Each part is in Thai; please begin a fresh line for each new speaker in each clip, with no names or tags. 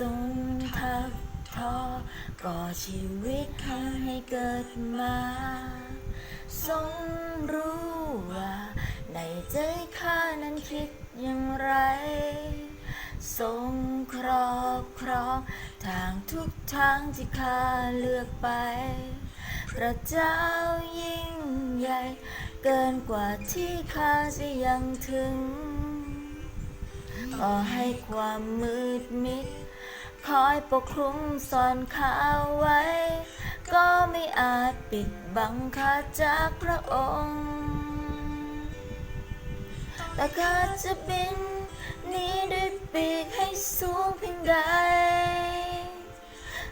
ทรงทักทอก่อชีวิตให้เกิดมาทรงรู้ว่า ในใจข้านั้นคิดอย่างไรทรงครอบครองทางทุกทางที่ข้าเลือกไป พระเจ้ายิ่งใหญ่ เกินกว่าที่ข้าจะยังถึง ก็ให้ความมืดมิด คอยปกคลุมซ่อนข้าไว้ ก็ไม่อาจปิดบังข้าจากพระองค์ แต่ข้าจะบินหนี้ด้วยปีกให้สูงเพียงใด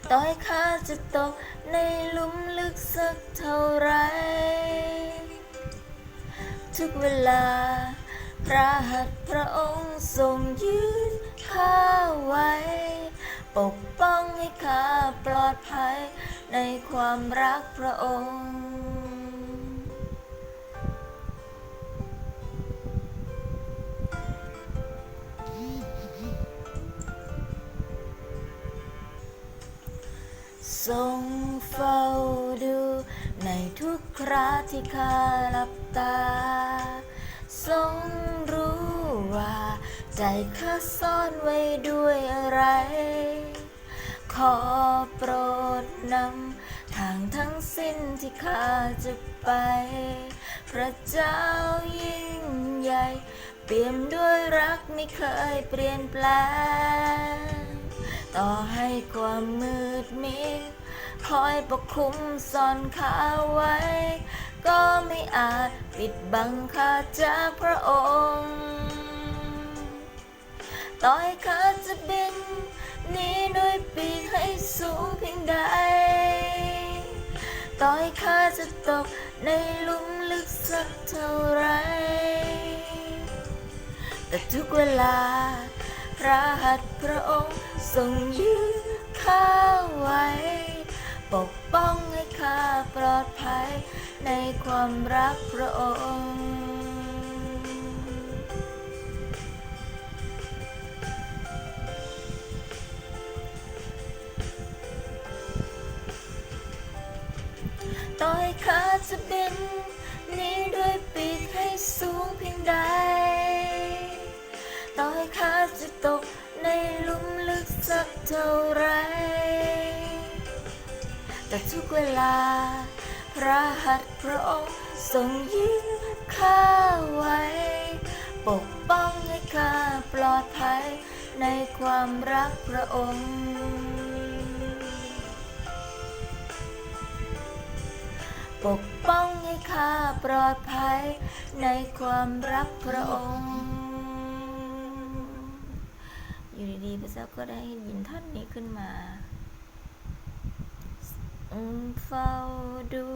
ต่อให้ข้าจะตกในหลุมลึกสักเท่าไร ทุกเวลา พระหัตถ์พระองค์ทรงยืนข้าไว้ ปกป้องให้ข้าปลอดภัย ในความรักพระองค์ ทรงเฝ้าดู ในทุกคราที่ข้าหลับตา ทรง ว่า ใจข้าซ่อนไว้ด้วยอะไร ขอโปรดนำทางทั้งสิ้นที่ข้าจะไป พระเจ้ายิ่งใหญ่ เปี่ยมด้วยรักไม่เคยเปลี่ยนแปลง ต่อให้ความมืดมิดคอยปกคลุมซ่อนข้าไว้ ก็ไม่อาจปิดบังข้าจากพระองค์ ต่อให้ข้าจะบินหนี้ด้วยปีกให้สูงเพียงใด ต่อให้ข้าจะตกในลุมลึกสักเท่าไร แต่ทุกเวลา พระหัตถ์พระองค์ทรงยืนข้าไว้ ปกป้องให้ข้าปลอดภัยในความรักพระองค์ ต่อให้ข้าจะบินนี้ด้วยปีกให้สูงเพียงใด ต่อให้ข้าจะตกในหลุมลึกสักเท่าไร แต่ทุกเวลา พระหัตถ์พระองค์ทรงยืนข้าไว้ ปกป้องให้ข้าปลอดภัยในความรักพระองค์ ปกป้องให้ข้าปลอดภัยในความรักพระองค์ อยู่ดีๆพระเจ้าก็ได้ยินท่านนี้ขึ้นมาเฝ้าดู